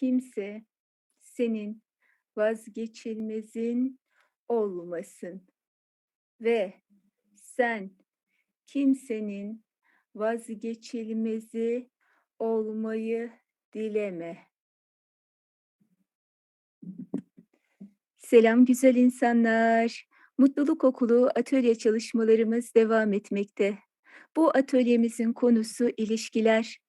kimse senin vazgeçilmezin olmasın ve sen kimsenin vazgeçilmezi olmayı dileme. Selam güzel insanlar. Mutluluk Okulu atölye çalışmalarımız devam etmekte. Bu atölyemizin konusu ilişkiler.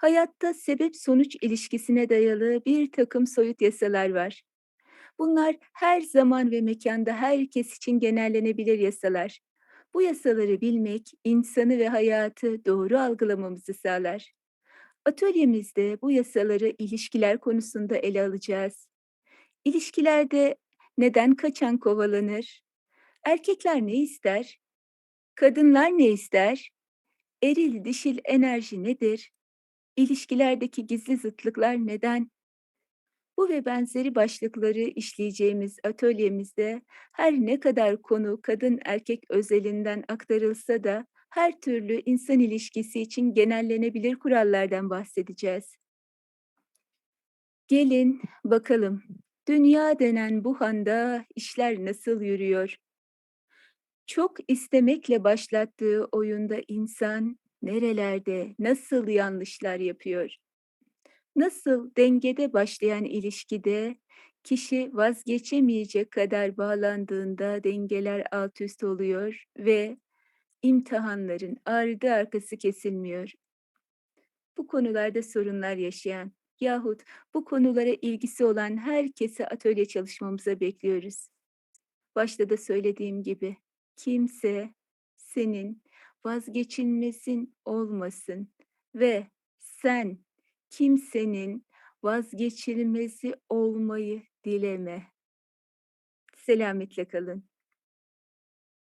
Hayatta sebep-sonuç ilişkisine dayalı bir takım soyut yasalar var. Bunlar her zaman ve mekanda herkes için genellenebilir yasalar. Bu yasaları bilmek, insanı ve hayatı doğru algılamamızı sağlar. Atölyemizde bu yasaları ilişkiler konusunda ele alacağız. İlişkilerde neden kaçan kovalanır? Erkekler ne ister? Kadınlar ne ister? Eril dişil enerji nedir? İlişkilerdeki gizli zıtlıklar neden? Bu ve benzeri başlıkları işleyeceğimiz atölyemizde her ne kadar konu kadın erkek özelinden aktarılsa da her türlü insan ilişkisi için genellenebilir kurallardan bahsedeceğiz. Gelin bakalım dünya denen bu handa işler nasıl yürüyor? Çok istemekle başlattığı oyunda insan nerelerde, nasıl yanlışlar yapıyor? Nasıl dengede başlayan ilişkide kişi vazgeçemeyecek kadar bağlandığında dengeler alt üst oluyor ve imtihanların ardı arkası kesilmiyor. Bu konularda sorunlar yaşayan yahut bu konulara ilgisi olan herkese atölye çalışmamıza bekliyoruz. Başta da söylediğim gibi kimse senin vazgeçilmesin olmasın ve sen kimsenin vazgeçilmezi olmayı dileme. Selametle kalın.